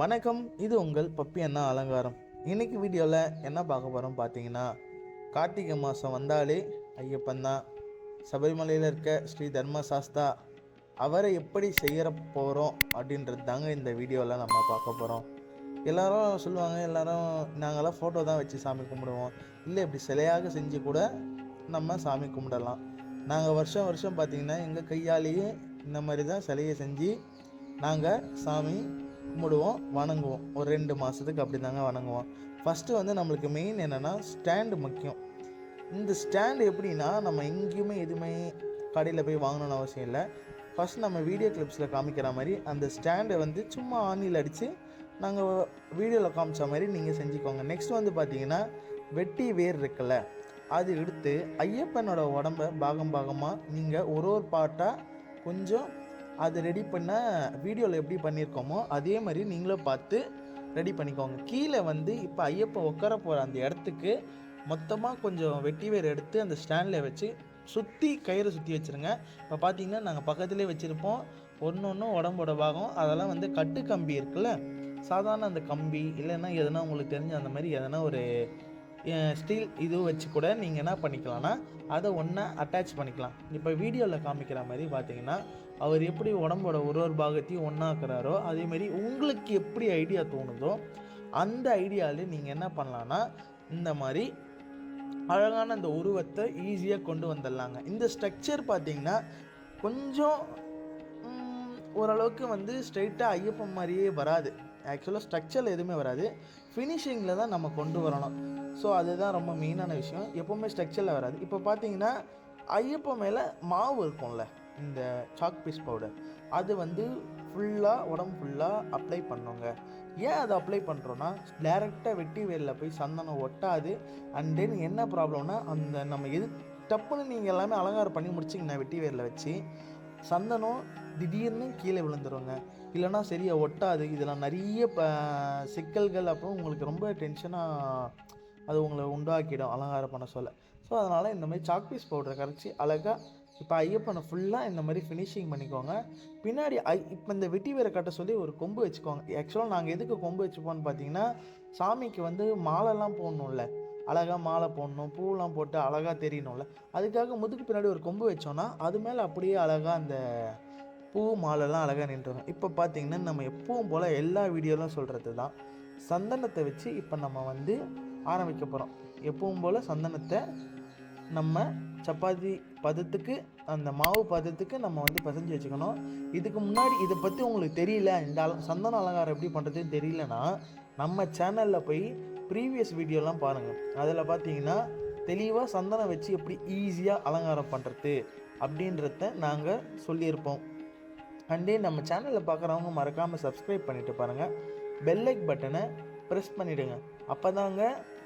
வணக்கம் இது உங்கள் பப்பி அண்ணா அலங்காரம். இன்னைக்கு வீடியோவில் என்ன பார்க்க போகிறோம் பார்த்தீங்கன்னா கார்த்திகை மாதம் வந்தாலே ஐயப்பன் தான். சபரிமலையில் இருக்க ஸ்ரீ தர்ம சாஸ்தா அவரை எப்படி செய்கிற போகிறோம் அப்படின்றது தாங்க இந்த வீடியோவில் நம்ம பார்க்க போகிறோம் எல்லாரும் சொல்லுவாங்க எல்லாரும் நாங்களாம் ஃபோட்டோ தான் வச்சு சாமி கும்பிடுவோம். இல்லை இப்படி சிலையாக செஞ்சு கூட நம்ம சாமி கும்பிடலாம். நாங்கள் வருஷம் வருஷம் பார்த்திங்கன்னா எங்கள் கையாலேயே இந்த மாதிரி தான் சிலையை செஞ்சு நாங்கள் சாமி கும்பிடுவோம் வணங்குவோம். ஒரு ரெண்டு மாதத்துக்கு அப்படி தாங்க வணங்குவோம். ஃபஸ்ட்டு வந்து நம்மளுக்கு மெயின் என்னென்னா ஸ்டாண்டு முக்கியம். இந்த ஸ்டாண்டு எப்படின்னா நம்ம எங்கேயுமே எதுவுமே கடையில் போய் வாங்கணும்னு அவசியம் இல்லை. ஃபஸ்ட் நம்ம வீடியோ கிளிப்ஸில் காமிக்கிற மாதிரி அந்த ஸ்டாண்டை வந்து சும்மா ஆணியில் அடித்து நாங்கள் வீடியோவில் காமிச்ச மாதிரி நீங்கள் செஞ்சுக்கோங்க. நெக்ஸ்ட் வந்து பார்த்தீங்கன்னா வெட்டி வேர் இருக்குல்ல அது எடுத்து ஐயப்பனோட உடம்ப பாகம் பாகமாக நீங்கள் ஒரு ஒரு பாட்டாக கொஞ்சம் அது ரெடி பண்ண வீடியோவில் எப்படி பண்ணியிருக்கோமோ அதே மாதிரி நீங்களும் பார்த்து ரெடி பண்ணிக்கோங்க. கீழே வந்து இப்போ ஐயப்பா உட்கார போகிற அந்த இடத்துக்கு மொத்தமாக கொஞ்சம் வெட்டி வேர் எடுத்து அந்த ஸ்டாண்டில் வச்சு சுற்றி கயிறை சுற்றி வச்சுருங்க. இப்போ பார்த்தீங்கன்னா நாங்கள் பக்கத்துலேயே வச்சுருப்போம். ஒன்று ஒன்று உடம்போட பாகம் அதெல்லாம் வந்து கட்டு கம்பி இருக்குல்ல? சாதாரண அந்த கம்பி இல்லைன்னா எதனா உங்களுக்கு தெரிஞ்ச அந்த மாதிரி எதனா ஒரு ஸ்டீல் இது வச்சு கூட நீங்கள் என்ன பண்ணிக்கலாம்னா அதை ஒன்றா அட்டாச் பண்ணிக்கலாம். இப்போ வீடியோவில் காமிக்கிற மாதிரி பார்த்தீங்கன்னா அவர் எப்படி உடம்போட ஒரு ஒரு பாகத்தையும் ஒன்றாக்குறாரோ அதேமாரி உங்களுக்கு எப்படி ஐடியா தோணுதோ அந்த ஐடியாவிலே நீங்கள் என்ன பண்ணலான்னா இந்த மாதிரி அழகான அந்த உருவத்தை ஈஸியாக கொண்டு வந்துடலாங்க. இந்த ஸ்ட்ரக்சர் பார்த்தீங்கன்னா கொஞ்சம் ஓரளவுக்கு வந்து ஸ்ட்ரைட்டாக ஐயப்பன் மாதிரியே வராது. ஆக்சுவலாக ஸ்ட்ரக்சரில் எதுவுமே வராது. ஃபினிஷிங்கில் தான் நம்ம கொண்டு வரணும். ஸோ அதுதான் ரொம்ப மெயினான விஷயம். எப்போவுமே ஸ்ட்ரக்சரில் வராது. இப்போ பார்த்தீங்கன்னா ஐயப்பன் மேலே மாவு இருக்கும்ல இந்த சாக் பீஸ் பவுடர் அது வந்து ஃபுல்லாக உடம்பு ஃபுல்லாக அப்ளை பண்ணோங்க. ஏன் அதை அப்ளை பண்ணுறோன்னா டேரெக்டாக வெட்டி வேரில் போய் சந்தனம் ஒட்டாது. அண்ட் தென் என்ன ப்ராப்ளம்னா அந்த நம்ம எது டப்புன்னு நீங்கள் எல்லாமே அலங்காரம் பண்ணி முடிச்சிங்கன்னா வெட்டி வேரில் வச்சு சந்தனம் திடீர்னு கீழே விழுந்துருங்க. இல்லைன்னா சரியாக ஒட்டாது. இதெல்லாம் நிறைய ப சிக்கல்கள் அப்புறம் உங்களுக்கு ரொம்ப டென்ஷனாக அது உங்களை உண்டாக்கிடும் அலங்காரம் பண்ண சொல்ல. ஸோ அதனால் இந்த மாதிரி சாக் பீஸ் பவுடரை கரைச்சி அழகாக இப்போ ஐயப்பனை ஃபுல்லாக இந்த மாதிரி ஃபினிஷிங் பண்ணிக்கோங்க. பின்னாடி ஐ இப்போ இந்த வெட்டி வேற கட்ட சொல்லி ஒரு கொம்பு வச்சுக்கோங்க. ஆக்சுவலாக நாங்கள் எதுக்கு கொம்பு வச்சுப்போம்னு பார்த்தீங்கன்னா சாமிக்கு வந்து மாலைலாம் போடணும்ல. அழகாக மாலை போடணும் பூவெலாம் போட்டு அழகாக தெரியணும்ல. அதுக்காக முதுக்கு பின்னாடி ஒரு கொம்பு வச்சோன்னா அது மேலே அப்படியே அழகாக அந்த பூ மாலைலாம் அழகாக நின்றுங்க இப்போ பார்த்தீங்கன்னா நம்ம எப்பவும் போல் எல்லா வீடியோலாம் சொல்கிறது தான் சந்தனத்தை வச்சு இப்போ நம்ம வந்து ஆரம்பிக்க போகிறோம் எப்பவும் போல் சந்தனத்தை நம்ம சப்பாத்தி பதத்துக்கு அந்த மாவு பதத்துக்கு நம்ம வந்து பிசைஞ்சு வச்சுக்கணும். இதுக்கு முன்னாடி இதை பற்றி உங்களுக்கு தெரியல இந்த அல சந்தன அலங்காரம் எப்படி பண்ணுறதுன்னு தெரியலனா நம்ம சேனலில் போய் ப்ரீவியஸ் வீடியோலாம் பாருங்கள் அதில் பார்த்தீங்கன்னா தெளிவாக சந்தனம் வச்சு எப்படி ஈஸியாக அலங்காரம் பண்ணுறது அப்படின்றத நாங்கள் சொல்லியிருப்போம். அண்டே நம்ம சேனலில் பார்க்குறவங்க மறக்காமல் சப்ஸ்கிரைப் பண்ணிவிட்டு பாருங்கள் பெல்லைக் பட்டனை ப்ரெஸ் பண்ணிவிடுங்க அப்போ தாங்க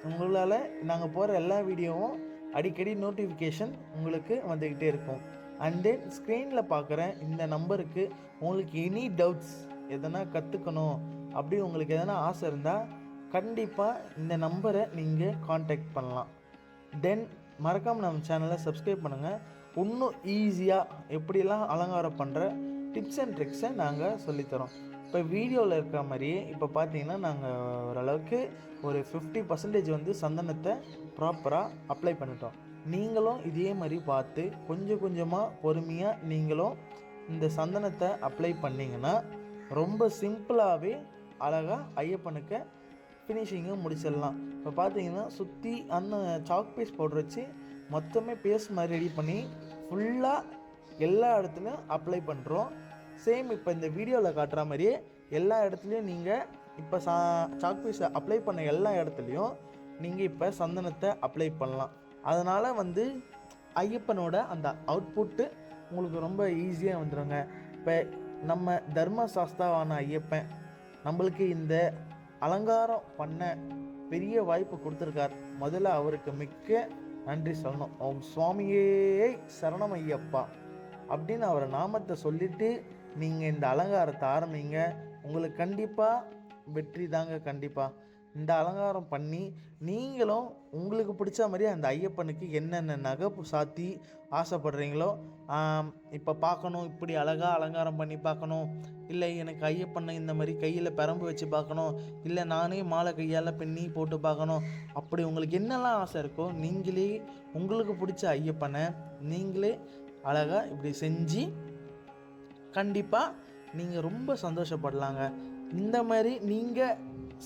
உங்களால் நாங்கள் போகிற எல்லா வீடியோவும் அடிக்கடி நோட்டிஃபிகேஷன் உங்களுக்கு வந்துக்கிட்டே இருக்கும். அண்ட் தென் ஸ்க்ரீனில் பார்க்குற இந்த நம்பருக்கு உங்களுக்கு எனி டவுட்ஸ் எதனா கற்றுக்கணும் அப்படி உங்களுக்கு எதனா ஆசை இருந்தால் கண்டிப்பாக இந்த நம்பரை நீங்கள் காண்டாக்ட் பண்ணலாம். தென் மறக்காமல் நம்ம சேனலை சப்ஸ்கிரைப் பண்ணுங்கள் இன்னும் ஈஸியாக எப்படிலாம் அலங்காரம் பண்ணுற டிப்ஸ் அண்ட் ட்ரிக்ஸை நாங்கள் சொல்லித்தரோம். இப்போ வீடியோவில் இருக்கிற மாதிரியே இப்போ பார்த்தீங்கன்னா நாங்கள் ஓரளவுக்கு ஒரு ஃபிஃப்டி பர்சன்டேஜ் வந்து சந்தனத்தை ப்ராப்பராக அப்ளை பண்ணிட்டோம். நீங்களும் இதே மாதிரி பார்த்து கொஞ்சம் கொஞ்சமாக பொறுமையாக நீங்களும் இந்த சந்தனத்தை அப்ளை பண்ணிங்கன்னா ரொம்ப சிம்பிளாகவே அழகாக ஐயப்பனுக்கு ஃபினிஷிங்கும் முடிச்சிடலாம். இப்போ பார்த்தீங்கன்னா சுற்றி அந்த சாக் பீஸ் பவுடர் வச்சு மொத்தமே பேஸ்ட் மாதிரி ரெடி பண்ணி ஃபுல்லாக எல்லா இடத்துலையும் அப்ளை பண்ணுறோம் சேம் இப்போ இந்த வீடியோவில் காட்டுற மாதிரியே எல்லா இடத்துலையும் நீங்கள் இப்போ சா சாக் பீஸை அப்ளை பண்ண எல்லா இடத்துலையும் நீங்கள் இப்போ சந்தனத்தை அப்ளை பண்ணலாம். அதனால் வந்து ஐயப்பனோட அந்த அவுட்புட்டு உங்களுக்கு ரொம்ப ஈஸியாக வந்துடுங்க இப்போ நம்ம தர்ம சாஸ்தாவான ஐயப்பன் நம்மளுக்கு இந்த அலங்காரம் பண்ண பெரிய வாய்ப்பு கொடுத்துருக்கார். முதல்ல அவருக்கு மிக்க நன்றி சொல்லணும். அவங்க சுவாமியே சரணம் ஐயப்பா. அப்படின்னு அவர் நாமத்தை சொல்லிவிட்டு நீங்கள் இந்த அலங்காரத்தை ஆரம்பிங்க. உங்களுக்கு கண்டிப்பாக வெற்றி தாங்க கண்டிப்பாக இந்த அலங்காரம் பண்ணி நீங்களும் உங்களுக்கு பிடிச்ச மாதிரி அந்த ஐயப்பனுக்கு என்னென்ன நகை சாத்தி ஆசைப்படுறீங்களோ இப்போ பார்க்கணும் இப்படி அழகாக அலங்காரம் பண்ணி பார்க்கணும். இல்லை எனக்கு ஐயப்பனை இந்த மாதிரி கையில் பெரம்பு வச்சு பார்க்கணும். இல்லை நானே மாலை கையால் பின்னி போட்டு பார்க்கணும். அப்படி உங்களுக்கு என்னெல்லாம் ஆசை இருக்கோ நீங்களே உங்களுக்கு பிடிச்ச ஐயப்பனை நீங்களே அழகாக இப்படி செஞ்சு கண்டிப்பாக நீங்கள் ரொம்ப சந்தோஷப்படலாங்க. இந்த மாதிரி நீங்கள்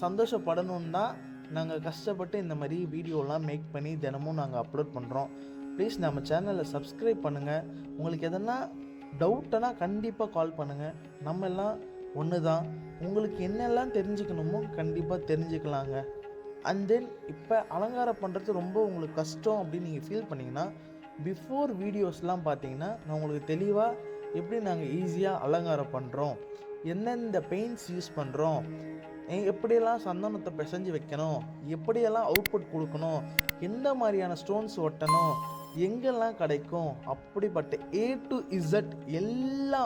சந்தோஷப்படணும் தான் நாங்கள் கஷ்டப்பட்டு இந்த மாதிரி வீடியோலாம் மேக் பண்ணி தினமும் நாங்கள் அப்லோட் பண்ணுறோம் ப்ளீஸ் நம்ம சேனலை சப்ஸ்கிரைப் பண்ணுங்கள் உங்களுக்கு எதனா டவுட்டுனா கண்டிப்பாக கால் பண்ணுங்கள் நம்ம எல்லாம் ஒன்று தான் உங்களுக்கு என்னெல்லாம் தெரிஞ்சுக்கணுமோ கண்டிப்பாக தெரிஞ்சுக்கலாங்க. அண்ட் தென் இப்போ அலங்காரம் பண்ணுறது ரொம்ப உங்களுக்கு கஷ்டம் அப்படின்னு நீங்கள் ஃபீல் பண்ணிங்கன்னா பிஃபோர் வீடியோஸ்லாம் பார்த்தீங்கன்னா நான் உங்களுக்கு தெளிவாக எப்படி நாங்கள் ஈஸியாக அலங்காரம் பண்ணுறோம் எந்தெந்த பெயிண்ட்ஸ் யூஸ் பண்ணுறோம் எப்படியெல்லாம் சந்தனத்தை பிசைஞ்சு வைக்கணும் எப்படியெல்லாம் அவுட்புட் கொடுக்கணும் எந்த மாதிரியான ஸ்டோன்ஸ் ஒட்டணும் எங்கெல்லாம் கிடைக்கும் அப்படிப்பட்ட ஏ டு இசட் எல்லா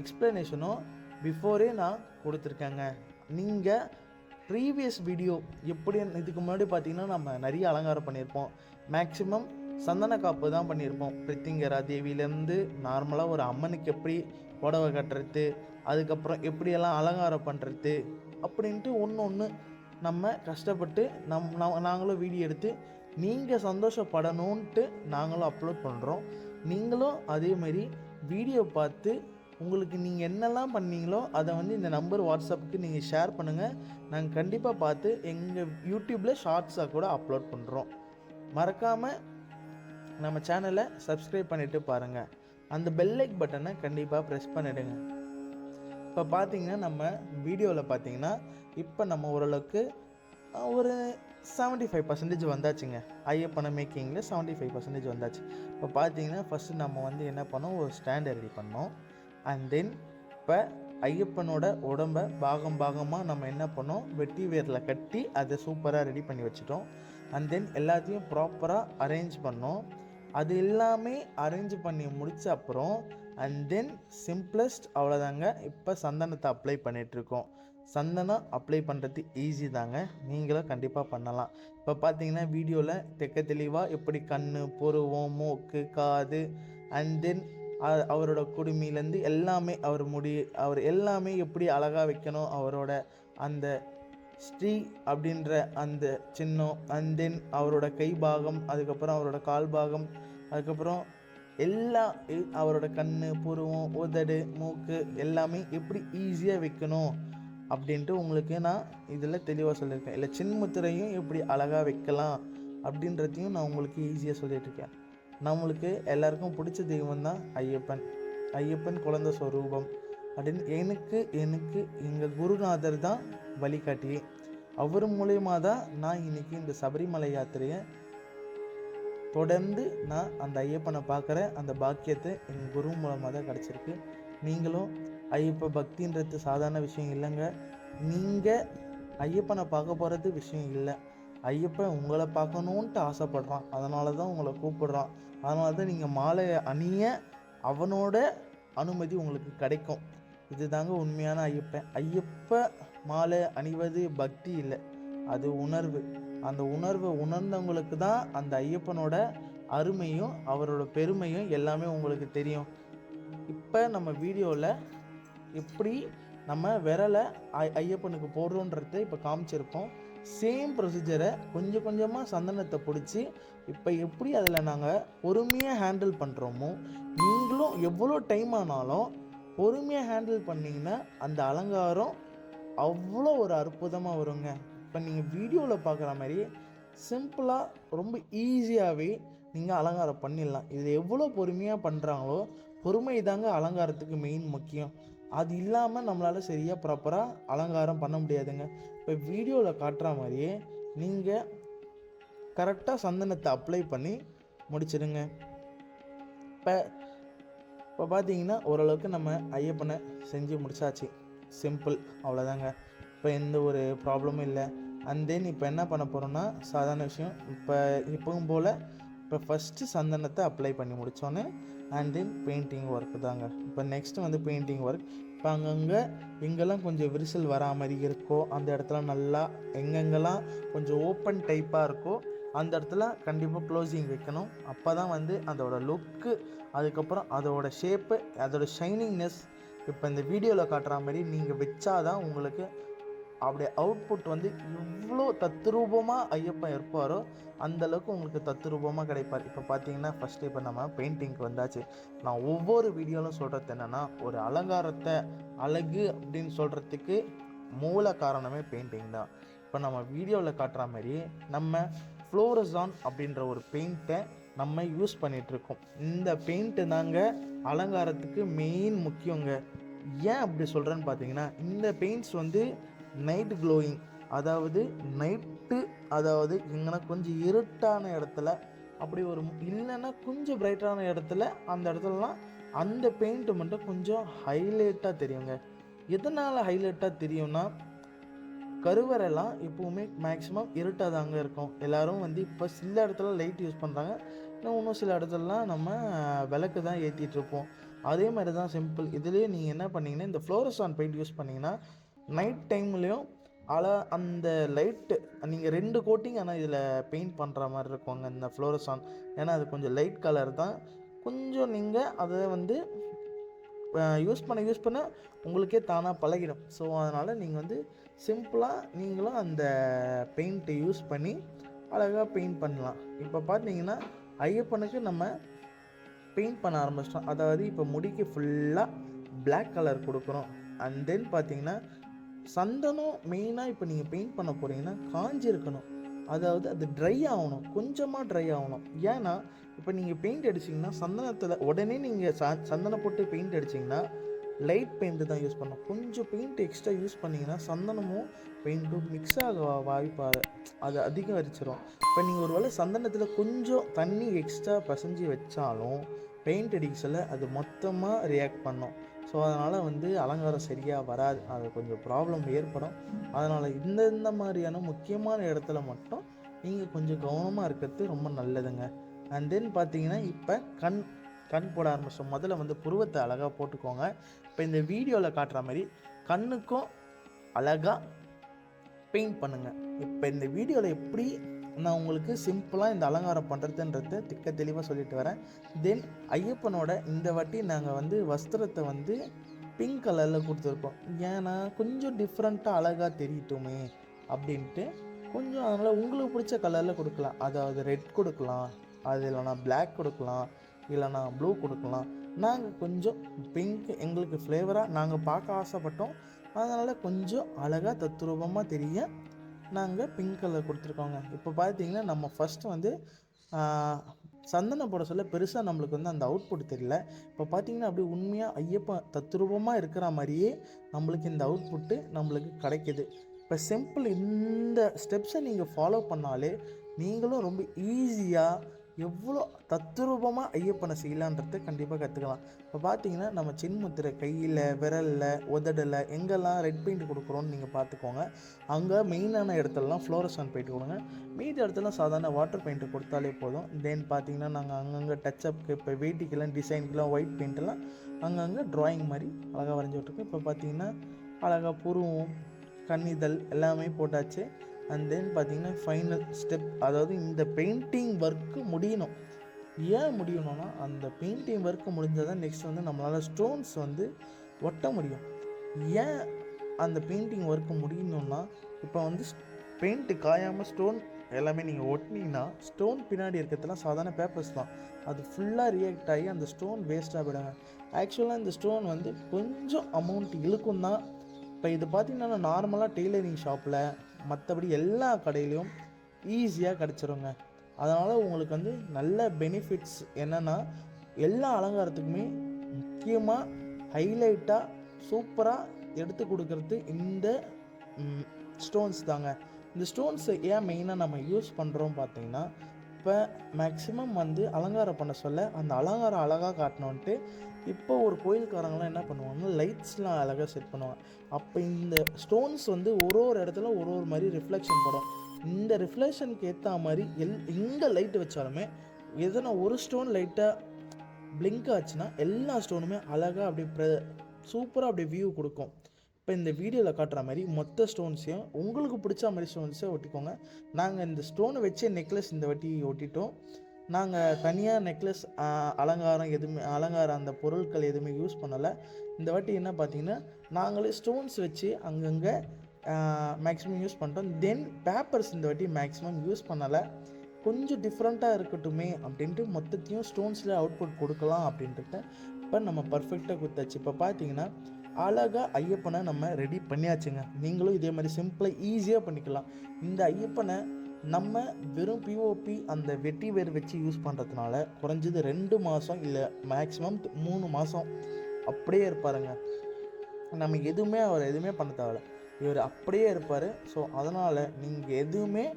எக்ஸ்ப்ளனேஷனும் பிஃபோரே நான் கொடுத்துருக்கேங்க. நீங்கள் ப்ரீவியஸ் வீடியோ எப்படி இதுக்கு முன்னாடி பார்த்தீங்கன்னா நம்ம நிறைய அலங்காரம் பண்ணியிருப்போம். மேக்ஸிமம் சந்தன காப்பு தான் பண்ணியிருப்போம். பிரித்திங்கரா தேவியிலேருந்து நார்மலாக ஒரு அம்மனுக்கு எப்படி புடவை கட்டுறது அதுக்கப்புறம் எப்படியெல்லாம் அலங்காரம் பண்ணுறது அப்படின்ட்டு ஒன்று ஒன்று நம்ம கஷ்டப்பட்டு நம் நாங்களும் வீடியோ எடுத்து நீங்கள் சந்தோஷப்படணுன்ட்டு நாங்களும் அப்லோட் பண்ணுறோம் நீங்களும் அதே மாதிரி வீடியோ பார்த்து உங்களுக்கு நீங்கள் என்னெல்லாம் பண்ணீங்களோ அதை வந்து இந்த நம்பர் வாட்ஸ்அப்புக்கு நீங்கள் ஷேர் பண்ணுங்கள் நாங்கள் கண்டிப்பாக பார்த்து எங்கள் யூடியூப்பில் ஷார்ட்ஸாக கூட அப்லோட் பண்ணுறோம் மறக்காமல் நம்ம சேனலை சப்ஸ்கிரைப் பண்ணிவிட்டு பாருங்கள் அந்த பெல் லைக் பட்டனை கண்டிப்பாக ப்ரெஸ் பண்ணிவிடுங்க இப்போ பார்த்தீங்கன்னா நம்ம வீடியோவில் பார்த்தீங்கன்னா இப்போ நம்ம ஓரளவுக்கு ஒரு செவன்ட்டி ஃபைவ் பர்சன்டேஜ் வந்தாச்சுங்க. ஐயப்பனை மேக்கிங்கில் செவன்ட்டி ஃபைவ் பர்சன்டேஜ் வந்தாச்சு. இப்போ பார்த்தீங்கன்னா ஃபஸ்ட்டு நம்ம வந்து என்ன பண்ணோம்? ஒரு ஸ்டாண்டை ரெடி பண்ணோம். அண்ட் தென் இப்போ ஐயப்பனோட உடம்ப பாகம் பாகமாக நம்ம என்ன பண்ணோம்? வெட்டி வேரில் கட்டி அதை சூப்பராக ரெடி பண்ணி வச்சுட்டோம். அண்ட் தென் எல்லாத்தையும் ப்ராப்பராக அரேஞ்ச் பண்ணோம். அது எல்லாமே அரேஞ்ச் பண்ணி முடிச்ச அப்புறம் அண்ட் தென் சிம்பிளஸ்ட் அவ்வளோதாங்க இப்போ சந்தனத்தை அப்ளை பண்ணிகிட்ருக்கோம் சந்தனம் அப்ளை பண்ணுறது ஈஸி தாங்க. நீங்களும் கண்டிப்பாக பண்ணலாம். இப்போ பார்த்தீங்கன்னா வீடியோவில் தெக்க தெளிவாக எப்படி கண் புருவம் மூக்கு காது அண்ட் தென் அவரோட குடுமியிலேருந்து எல்லாமே அவர் முடி அவர் எல்லாமே எப்படி அழகாக வைக்கணும் அவரோட அந்த ஸ்ரீ அப்படின்ற அந்த சின்னம் அண்ட் தென் அவரோட கை பாகம் அதுக்கப்புறம் அவரோட கால் பாகம் அதுக்கப்புறம் எல்லா அவரோட கண் புருவம் உதடு மூக்கு எல்லாமே எப்படி ஈஸியாக வைக்கணும் அப்படின்ட்டு உங்களுக்கு நான் இதில் தெளிவாக சொல்லியிருக்கேன். இல்லை சின்முத்திரையும் எப்படி அழகாக வைக்கலாம் அப்படின்றதையும் நான் உங்களுக்கு ஈஸியாக சொல்லிட்டுருக்கேன் நம்மளுக்கு எல்லாருக்கும் பிடிச்ச தெய்வம் தான் ஐயப்பன். ஐயப்பன் குழந்தை ஸ்வரூபம். அப்படின்னு எனக்கு எனக்கு எங்கள் குருநாதர் தான் வழிகாட்டி அவர் மூலயமா தான் நான் இன்னைக்கு இந்த சபரிமலை யாத்திரையை தொடர்ந்து நான் அந்த ஐயப்பனை பார்க்குற அந்த பாக்கியத்தை எங்கள் குரு மூலமாக தான் கிடச்சிருக்கு. நீங்களும் ஐயப்ப பக்தின்றது சாதாரண விஷயம் இல்லைங்க. நீங்கள் ஐயப்பனை பார்க்க போகிறது விஷயம் இல்லை. ஐயப்பன் உங்களை பார்க்கணுன்ட்டு ஆசைப்படுறான். அதனால தான் உங்களை கூப்பிடுறான். அதனால தான் நீங்கள் மாலையை அணிய அவனோட அனுமதி உங்களுக்கு கிடைக்கும். இதுதாங்க உண்மையான ஐயப்பன். ஐயப்ப மாலை அணிவது பக்தி இல்லை. அது உணர்வு. அந்த உணர்வை உணர்ந்தவங்களுக்கு தான் அந்த ஐயப்பனோட அருமையும் அவரோட பெருமையும் எல்லாமே உங்களுக்கு தெரியும். இப்போ நம்ம வீடியோவில் எப்படி நம்ம விரலை ஐ- ஐயப்பனுக்கு போடுறோன்றதை இப்போ காமிச்சிருப்போம் சேம் ப்ரொசீஜரை கொஞ்சம் கொஞ்சமாக சந்தனத்தை பிடிச்சி இப்போ எப்படி அதில் நாங்கள் பொறுமையாக ஹேண்டில் பண்ணுறோமோ நீங்களும் எவ்வளோ டைம் ஆனாலும் பொறுமையாக ஹேண்டில் பண்ணிங்கன்னா அந்த அலங்காரம் அவ்வளோ ஒரு அற்புதமாக வருங்க. இப்போ நீங்கள் வீடியோவில் பார்க்குற மாதிரி சிம்பிளாக ரொம்ப ஈஸியாகவே நீங்கள் அலங்காரம் பண்ணிடலாம். இது எவ்வளோ பொறுமையாக பண்ணுறாங்களோ பொறுமை தாங்க அலங்காரத்துக்கு மெயின் முக்கியம். அது இல்லாமல் நம்மளால் சரியாக ப்ராப்பராக அலங்காரம் பண்ண முடியாதுங்க. இப்போ வீடியோவில் காட்டுற மாதிரியே நீங்கள் கரெக்டாக சந்தனத்தை அப்ளை பண்ணி முடிச்சிடுங்க. இப்போ இப்போ பார்த்தீங்கன்னா ஓரளவுக்கு நம்ம ஐயப்பனை செஞ்சு முடிச்சாச்சு. சிம்பிள் அவ்வளோதாங்க இப்போ எந்த ஒரு ப்ராப்ளமும் இல்லை. அண்ட் தென் இப்போ என்ன பண்ண போகிறோம்னா சாதாரண விஷயம். இப்போ இப்பவும் போல் இப்போ ஃபஸ்ட்டு சந்தனத்தை அப்ளை பண்ணி முடித்தோன்னே அண்ட் தென் பெயிண்டிங் ஒர்க்கு தாங்க. இப்போ நெக்ஸ்ட்டு வந்து பெயிண்டிங் ஒர்க் இப்போ அங்கங்கே எங்கெல்லாம் கொஞ்சம் விரிசல் வரா மாதிரி இருக்கோ அந்த இடத்துல நல்லா எங்கெங்கெல்லாம் கொஞ்சம் ஓப்பன் டைப்பாக இருக்கோ அந்த இடத்துல கண்டிப்பாக க்ளோசிங் வைக்கணும். அப்போ தான் வந்து அதோட லுக்கு அதுக்கப்புறம் அதோட ஷேப்பு அதோட ஷைனிங்னஸ் இப்போ இந்த வீடியோவில் காட்டுற மாதிரி நீங்கள் வச்சாதான் உங்களுக்கு அப்படியே அவுட்புட் வந்து எவ்வளோ தத்ரூபமாக ஐயப்பன் இருப்பாரோ அந்தளவுக்கு உங்களுக்கு தத்ரூபமாக கிடைப்பார். இப்போ பார்த்தீங்கன்னா ஃபஸ்ட்டு இப்போ நம்ம பெயிண்டிங்க்கு வந்தாச்சு. நான் ஒவ்வொரு வீடியோவிலும் சொல்கிறது என்னென்னா ஒரு அலங்காரத்தை அழகு அப்படின்னு சொல்கிறதுக்கு மூல காரணமே பெயிண்டிங் தான். இப்போ நம்ம வீடியோவில் காட்டுற மாதிரி நம்ம ஃப்ளோரசான் அப்படின்ற ஒரு பெயிண்ட்டை நம்ம யூஸ் பண்ணிகிட்ருக்கோம் இந்த பெயிண்ட்டு தாங்க அலங்காரத்துக்கு மெயின் முக்கியங்க. ஏன் அப்படி சொல்கிறேன்னு பார்த்தீங்கன்னா இந்த பெயிண்ட்ஸ் வந்து நைட் க்ளோயிங் அதாவது நைட்டு அதாவது எங்கன்னா கொஞ்சம் இருட்டான இடத்துல அப்படி ஒரு இல்லைன்னா கொஞ்சம் பிரைட்டான இடத்துல அந்த இடத்துலலாம் அந்த பெயிண்ட்டு மட்டும் கொஞ்சம் ஹைலைட்டாக தெரியுங்க. எதனால் ஹைலைட்டாக தெரியும்னா கருவறைலாம் எப்போவுமே மேக்ஸிமம் இருட்டாக தாங்க இருக்கும். எல்லோரும் வந்து இப்போ சில இடத்துல லைட் யூஸ் பண்ணுறாங்க இன்னும் இன்னும் சில இடத்துலலாம் நம்ம விளக்கு தான் ஏற்றிட்டுருப்போம் அதே மாதிரி தான் சிம்பிள் இதுலேயே நீங்கள் என்ன பண்ணீங்கன்னா இந்த ஃப்ளோரஸான் பெயிண்ட் யூஸ் பண்ணிங்கன்னா நைட் டைம்லேயும் அல அந்த லைட்டு நீங்கள் ரெண்டு கோட்டிங் ஆனால் இதில் பெயிண்ட் பண்ணுற மாதிரி இருக்குங்க இந்த ஃப்ளோரஸான் ஏன்னா அது கொஞ்சம் லைட் கலர் தான். கொஞ்சம் நீங்கள் அதை வந்து யூஸ் பண்ண யூஸ் பண்ண உங்களுக்கே தானாக பழகிடும். ஸோ அதனால் நீங்கள் வந்து சிம்பிளாக நீங்களும் அந்த பெயிண்ட்டை யூஸ் பண்ணி அழகாக பெயிண்ட் பண்ணலாம். இப்போ பார்த்தீங்கன்னா ஐயப்பனுக்கு நம்ம பெயிண்ட் பண்ண ஆரம்பிச்சிட்டோம். அதாவது இப்போ முடிக்கு ஃபுல்லாக பிளாக் கலர் கொடுக்குறோம். அண்ட் தென் பார்த்தீங்கன்னா சந்தனம் மெயினாக இப்போ நீங்கள் பெயிண்ட் பண்ண போகிறீங்கன்னா காஞ்சி இருக்கணும். அதாவது அது ட்ரை ஆகணும். கொஞ்சமாக ட்ரை ஆகணும். ஏன்னா இப்போ நீங்கள் பெயிண்ட் அடிச்சிங்கன்னா சந்தனத்தில் உடனே நீங்கள் ச சந்தனம் போட்டு பெயிண்ட் அடிச்சிங்கன்னா லைட் பெயிண்ட்டு தான் யூஸ் பண்ணணும் கொஞ்சம் பெயிண்ட் எக்ஸ்ட்ரா யூஸ் பண்ணிங்கன்னா சந்தனமும் பெயிண்ட்டும் மிக்ஸ் ஆக வாய்ப்பாக அது அதிகம் அரிச்சிடும் இப்போ நீங்கள் ஒரு வேளை சந்தனத்தில் கொஞ்சம் தண்ணி எக்ஸ்ட்ரா பசைஞ்சு வச்சாலும் பெயிண்ட் அடிக்க அது மொத்தமாக ரியாக்ட் பண்ணும். ஸோ அதனால் வந்து அலங்காரம் சரியாக வராது. அது கொஞ்சம் ப்ராப்ளம் ஏற்படும். அதனால் இந்த இந்த மாதிரியான முக்கியமான இடத்துல மட்டும் நீங்கள் கொஞ்சம் கவனமாக இருக்கிறது ரொம்ப நல்லதுங்க. அண்ட் தென் பார்த்தீங்கன்னா இப்போ கண் கண் போட ஆரம்பிச்சோம். முதல்ல வந்து புருவத்தை அழகாக போட்டுக்கோங்க. இப்போ இந்த வீடியோவில் காட்டுற மாதிரி கண்ணுக்கும் அழகாக பெயிண்ட் பண்ணுங்கள் இப்போ இந்த வீடியோவில் எப்படி நான் உங்களுக்கு சிம்பிளாக இந்த அலங்காரம் பண்ணுறதுன்றத திக்க தெளிவாக சொல்லிட்டு வரேன். தென் ஐயப்பனோட இந்த வாட்டி நாங்கள் வந்து வஸ்திரத்தை வந்து பிங்க் கலரில் கொடுத்துருக்கோம். ஏன்னா கொஞ்சம் டிஃப்ரெண்ட்டாக அழகாக தெரியட்டுமே அப்படின்ட்டு கொஞ்சம் அதனால் உங்களுக்கு பிடிச்ச கலரில் கொடுக்கலாம். அதாவது ரெட் கொடுக்கலாம். அது இல்லைனா பிளாக் கொடுக்கலாம். இல்லைனா ப்ளூ கொடுக்கலாம். நாங்கள் கொஞ்சம் பிங்க் எங்களுக்கு ஃப்ளேவராக நாங்கள் பார்க்க ஆசைப்பட்டோம். அதனால் கொஞ்சம் அழகாக தத்ரூபமாக தெரிய நாங்கள் பிங்க் கலர் கொடுத்துருக்கோங்க. இப்போ பார்த்தீங்கன்னா நம்ம ஃபஸ்ட்டு வந்து சந்தனம் போட சொல்ல பெருசாக நம்மளுக்கு வந்து அந்த அவுட்புட் தெரியல. இப்போ பார்த்தீங்கன்னா அப்படி உண்மையாக ஐயப்பன் தத்ரூபமாக இருக்கிற மாதிரியே நம்மளுக்கு இந்த அவுட்புட்டு நம்மளுக்கு கிடைக்கிது. இப்போ சிம்பிள் இந்த ஸ்டெப்ஸை நீங்கள் ஃபாலோ பண்ணாலே நீங்களும் ரொம்ப ஈஸியாக எவ்வளோ தத்ரூபமாக ஐயப்பனை செய்யலான்றத கண்டிப்பாக கற்றுக்கலாம் இப்போ பார்த்தீங்கன்னா நம்ம சின்முத்திரை கையில் விரலில் உதடில் எங்கெல்லாம் ரெட் பெயிண்ட் கொடுக்குறோன்னு நீங்கள் பார்த்துக்கோங்க அங்கே மெயினான இடத்துலலாம் ஃப்ளோரசன் பெயிண்ட் கொடுங்க. மீதி இடத்துல சாதாரண வாட்டர் பெயிண்ட் கொடுத்தாலே போதும். தென் பார்த்தீங்கன்னா நாங்கள் அங்கங்கே டச்சப்க்கு இப்போ வேட்டிக்கெல்லாம் டிசைனுக்கெல்லாம் ஒயிட் பெயிண்ட்டெல்லாம் அங்கங்கே ட்ராயிங் மாதிரி அழகாக வரைஞ்சி விட்ருக்கோம் இப்போ பார்த்தீங்கன்னா அழகாக புருவம் கண்ணிதழ் எல்லாமே போட்டாச்சு. அண்ட் தென் பார்த்தீங்கன்னா ஃபைனல் ஸ்டெப் அதாவது இந்த பெயிண்டிங் ஒர்க்கு முடியணும். ஏன் முடியணும்னா அந்த பெயிண்டிங் ஒர்க்கு முடிஞ்சால் தான் நெக்ஸ்ட் வந்து நம்மளால் ஸ்டோன்ஸ் வந்து ஒட்ட முடியும். ஏன் அந்த பெயிண்டிங் ஒர்க்கு முடியணும்னா இப்போ வந்து பெயிண்ட்டு காயாமல் ஸ்டோன் எல்லாமே நீங்கள் ஒட்டினீங்கன்னா ஸ்டோன் பின்னாடி இருக்கிறதுலாம் சாதாரண பேப்பர்ஸ் தான். அது ஃபுல்லாக ரியாக்ட் ஆகி அந்த ஸ்டோன் வேஸ்ட்டாக போயிடுங்க. ஆக்சுவலாக இந்த ஸ்டோன் வந்து கொஞ்சம் அமௌண்ட் இழுக்கும் தான் இப்போ இது பார்த்திங்கன்னா நார்மலாக டெய்லரிங் ஷாப்பில் மற்றபடி எல்லா கடையிலையும் ஈஸியாக கிடச்சிருங்க. அதனால் உங்களுக்கு வந்து நல்ல பெனிஃபிட்ஸ் என்னென்னா எல்லா அலங்காரத்துக்குமே முக்கியமாக ஹைலைட்டாக சூப்பராக எடுத்து கொடுக்கறது இந்த ஸ்டோன்ஸ் தாங்க. இந்த ஸ்டோன்ஸை ஏன் மெயினாக நம்ம யூஸ் பண்ணுறோம் பார்த்தீங்கன்னா இப்போ மேக்ஸிமம் வந்து அலங்காரம் பண்ண சொல்ல அந்த அலங்காரம் அழகாக காட்டணுன்ட்டு இப்போ ஒரு கோயில்காரங்களாம் என்ன பண்ணுவாங்கன்னா லைட்ஸ்லாம் அழகாக செட் பண்ணுவாங்க. அப்போ இந்த ஸ்டோன்ஸ் வந்து ஒரு ஒரு இடத்துல ஒரு ஒரு மாதிரி ரிஃப்ளெக்ஷன் படும். இந்த ரிஃப்ளெக்ஷனுக்கு ஏற்ற மாதிரி எல் எங்கே லைட் வச்சாலுமே எதனா ஒரு ஸ்டோன் லைட்டாக பிளிங்க் ஆச்சுன்னா எல்லா ஸ்டோனுமே அழகாக அப்படி ப்ர சூப்பராக அப்படி வியூ கொடுக்கும். இப்போ இந்த வீடியோவில் காட்டுற மாதிரி மொத்த ஸ்டோன்ஸையும் உங்களுக்கு பிடிச்ச மாதிரி ஸ்டோன்ஸை ஒட்டிக்கோங்க. நாங்கள் இந்த ஸ்டோனை வச்சே நெக்லஸ் இந்த வாட்டி ஒட்டிட்டோம். நாங்கள் தனியாக நெக்லஸ் அலங்காரம் எதுவுமே அலங்காரம் அந்த பொருட்கள் எதுவுமே யூஸ் பண்ணலை. இந்த வாட்டி என்ன பார்த்தீங்கன்னா நாங்களே ஸ்டோன்ஸ் வச்சு அங்கங்கே மேக்ஸிமம் யூஸ் பண்ணிட்டோம். தென் பேப்பர்ஸ் இந்த வாட்டி மேக்ஸிமம் யூஸ் பண்ணலை. கொஞ்சம் டிஃப்ரெண்ட்டாக இருக்கட்டுமே அப்படின்ட்டு மொத்தத்தையும் ஸ்டோன்ஸில் அவுட்புட் கொடுக்கலாம் அப்படின்ட்டு. இப்போ நம்ம பர்ஃபெக்டாக கொடுத்தாச்சு. இப்போ பார்த்தீங்கன்னா அழகாக ஐயப்பனை நம்ம ரெடி பண்ணியாச்சுங்க. நீங்களும் இதே மாதிரி சிம்பிளாக ஈஸியாக பண்ணிக்கலாம். இந்த ஐயப்பனை நம்ம வெறும் பிஓபி அந்த வெட்டி வேர் வச்சு யூஸ் பண்ணுறதுனால குறைஞ்சது ரெண்டு மாதம் இல்லை மேக்ஸிமம் மூணு மாதம் அப்படியே இருப்பாருங்க. நம்ம எதுவுமே அவர் எதுவுமே பண்ண தேவையில்ல. இவர் அப்படியே இருப்பார். ஸோ அதனால் நீங்கள் எதுவுமே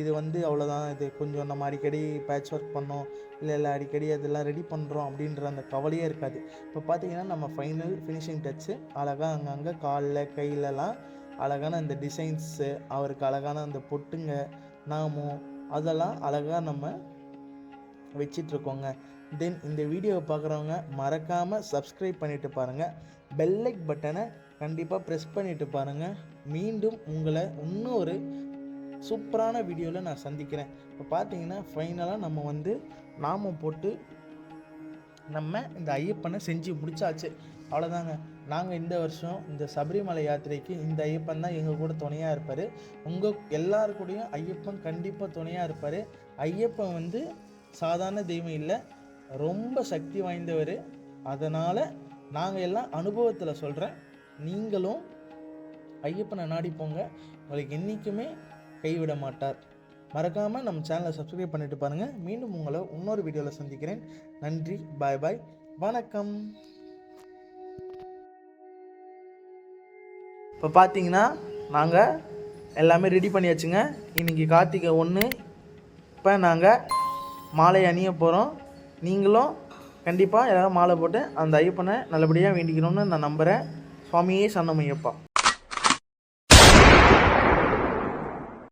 இது வந்து அவ்வளோதான் இது கொஞ்சம் நம்ம அடிக்கடி பேட்ச் ஒர்க் பண்ணோம். இல்லை இல்லை அடிக்கடி அதெல்லாம் ரெடி பண்ணுறோம் அப்படின்ற அந்த கவலையே இருக்காது. இப்போ பார்த்தீங்கன்னா நம்ம ஃபைனல் ஃபினிஷிங் டச்சு அழகாக அங்கங்கே காலில் கையிலலாம் அழகான அந்த டிசைன்ஸு அவருக்கு அழகான அந்த பொட்டுங்க நாமம் அதெல்லாம் அழகாக நம்ம வச்சிட்ருக்கோங்க தென் இந்த வீடியோவை பார்க்குறவங்க மறக்காமல் சப்ஸ்கிரைப் பண்ணிவிட்டு பாருங்கள் பெல்லைக் பட்டனை கண்டிப்பாக ப்ரெஸ் பண்ணிவிட்டு பாருங்கள் மீண்டும் உங்களை இன்னொரு சூப்பரான வீடியோவில் நான் சந்திக்கிறேன். இப்போ பார்த்தீங்கன்னா ஃபைனலாக நம்ம வந்து நாமம் போட்டு நம்ம இந்த ஐயப்பனை செஞ்சு முடிச்சாச்சு. அவ்வளோதாங்க நாங்கள் இந்த வருஷம் இந்த சபரிமலை யாத்திரைக்கு இந்த ஐயப்பன் தான் எங்கள் கூட துணையாக இருப்பார். உங்கள் எல்லாருக்கூடையும் கூடயும் ஐயப்பன் கண்டிப்பாக துணையாக இருப்பார். ஐயப்பன் வந்து சாதாரண தெய்வம் இல்லை. ரொம்ப சக்தி வாய்ந்தவர். அதனால் நாங்கள் எல்லாம் அனுபவத்தில் சொல்கிறேன் நீங்களும் ஐயப்பனை நாடி போங்க. உங்களுக்கு என்றைக்குமே கைவிட மாட்டார் மறக்காமல் நம்ம சேனலை சப்ஸ்கிரைப் பண்ணிட்டு பாருங்கள் மீண்டும் உங்களை இன்னொரு வீடியோவில் சந்திக்கிறேன். நன்றி. பாய் பாய் வணக்கம். இப்போ பார்த்தீங்கன்னா நாங்கள் எல்லாமே ரெடி பண்ணியாச்சுங்க. இன்னைக்கு கார்த்திகை ஒன்று இப்போ நாங்கள் மாலை அணிய போகிறோம் நீங்களும் கண்டிப்பாக எல்லோரும் மாலை போட்டு அந்த ஐயப்பனை நல்லபடியாக வேண்டிக்கணும்னு நான் நம்புகிறேன் சுவாமியே சன்னமையப்பா